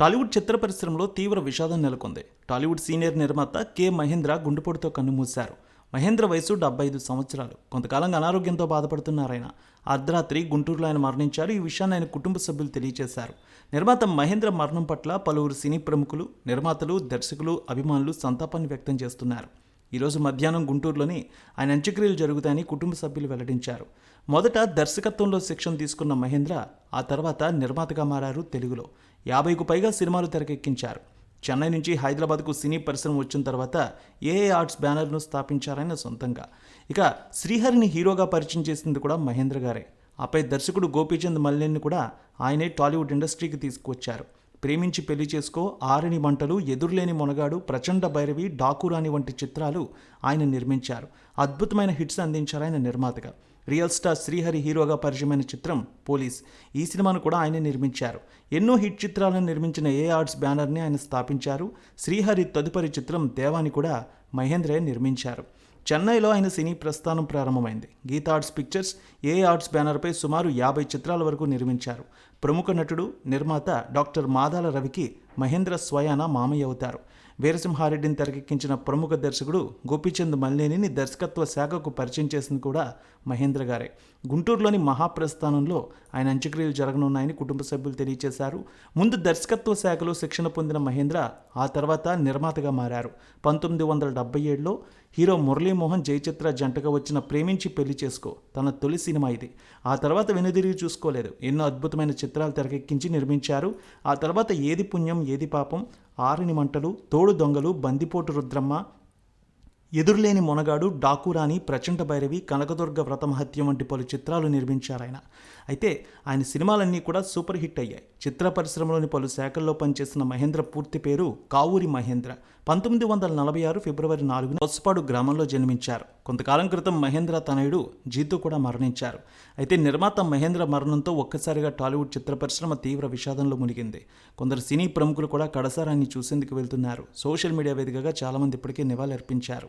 టాలీవుడ్ చిత్ర పరిశ్రమలో తీవ్ర విషాదం నెలకొంది. టాలీవుడ్ సీనియర్ నిర్మాత కె మహేంద్ర గుండెపోటుతో కన్నుమూశారు. మహేంద్ర వయసు డెబ్బై ఐదు సంవత్సరాలు. కొంతకాలంగా అనారోగ్యంతో బాధపడుతున్నారాయన. అర్ధరాత్రి గుంటూరులో ఆయన మరణించారు. ఈ విషయాన్ని ఆయన కుటుంబ సభ్యులు తెలియజేశారు. నిర్మాత మహేంద్ర మరణం పట్ల పలువురు సినీ ప్రముఖులు నిర్మాతలు దర్శకులు అభిమానులు సంతాపాన్ని వ్యక్తం చేస్తున్నారు. ఈరోజు మధ్యాహ్నం గుంటూరులోని ఆయన అంత్యక్రియలు జరుగుతాయని కుటుంబ సభ్యులు వెల్లడించారు. మొదట దర్శకత్వంలో శిక్షణ తీసుకున్న మహేంద్ర ఆ తర్వాత నిర్మాతగా మారారు తెలుగులో. యాభైకు పైగా సినిమాలు తెరకెక్కించారు. చెన్నై నుంచి హైదరాబాద్కు సినీ పరిశ్రమ వచ్చిన తర్వాత ఏఏ ఆర్ట్స్ బ్యానర్ను స్థాపించారాయన సొంతంగా. ఇక శ్రీహరిని హీరోగా పరిచయం చేసింది కూడా మహేంద్ర గారే. ఆపై దర్శకుడు గోపీచంద్ మల్లేని కూడా ఆయనే టాలీవుడ్ ఇండస్ట్రీకి తీసుకువచ్చారు. ప్రేమించి పెళ్ళి చేసుకో ఆరిని మంటలు ఎదురులేని మొనగాడు ప్రచండ భైరవి డాకురాని వంటి చిత్రాలు ఆయన నిర్మించారు. అద్భుతమైన హిట్స్ అందించారు ఆయన నిర్మాతగా. రియల్ స్టార్ శ్రీహరి హీరోగా పరిచయమైన చిత్రం పోలీస్. ఈ సినిమాను కూడా ఆయన నిర్మించారు. ఎన్నో హిట్ చిత్రాలను నిర్మించిన ఏ ఆర్ట్స్ బ్యానర్ని ఆయన స్థాపించారు. శ్రీహరి తదుపరి చిత్రం దేవాని కూడా మహేంద్రే నిర్మించారు. చెన్నైలో ఆయన సినీ ప్రస్థానం ప్రారంభమైంది. Geetha arts pictures A arts బ్యానర్పై సుమారు యాభై చిత్రాల వరకు నిర్మించారు. ప్రముఖ నటుడు నిర్మాత డాక్టర్ మాదాల రవికి మహేంద్ర స్వయాన మామయ్య అవుతారు. వీరసింహారెడ్డిని తెరకెక్కించిన ప్రముఖ దర్శకుడు గోపీచంద్ మల్లేనిని దర్శకత్వ శాఖకు పరిచయం చేసింది కూడా మహేంద్ర గారే. గుంటూరులోని మహాప్రస్థానంలో ఆయన అంత్యక్రియలు జరగనున్నాయని కుటుంబ సభ్యులు తెలియజేశారు ముందు దర్శకత్వ శాఖలో శిక్షణ పొందిన మహేంద్ర ఆ తర్వాత నిర్మాతగా మారారు. పంతొమ్మిది వందల డెబ్బై ఏడులో హీరో మురళీమోహన్ జయచిత్ర జంటగా వచ్చిన ప్రేమించి పెళ్ళి చేసుకో తన తొలి సినిమా ఇది. ఆ తర్వాత వెనుదిరిగి చూసుకోలేదు. ఎన్నో అద్భుతమైన చిత్రాలు తెరకెక్కించి నిర్మించారు. ఆ తర్వాత ఏది పుణ్యం ఏది పాపం? ఆరిని మంటలు తోడు దొంగలు బందిపోటు రుద్రమ్మ ఎదురులేని మొనగాడు డాకురాని ప్రచండ భైరవి కనకదుర్గ వ్రతమహత్యం వంటి పలు చిత్రాలు నిర్మించారు ఆయన అయితే ఆయన సినిమాలన్నీ కూడా సూపర్ హిట్ అయ్యాయి. చిత్ర పరిశ్రమలోని పలు శాఖల్లో పనిచేసిన మహేంద్ర పూర్తి పేరు కావూరి మహేంద్ర. పంతొమ్మిది వందల నలభై ఆరు ఫిబ్రవరి నాలుగున కొత్సపాడు గ్రామంలో జన్మించారు. కొంతకాలం క్రితం మహేంద్ర తనయుడు జీతు కూడా మరణించారు. అయితే నిర్మాత మహేంద్ర మరణంతో ఒక్కసారిగా టాలీవుడ్ చిత్ర పరిశ్రమ తీవ్ర విషాదంలో మునిగింది. కొందరు సినీ ప్రముఖులు కూడా కడసారాన్ని చూసేందుకు వెళ్తున్నారు. సోషల్ మీడియా వేదికగా చాలామంది ఇప్పటికే నివాళులర్పించారు.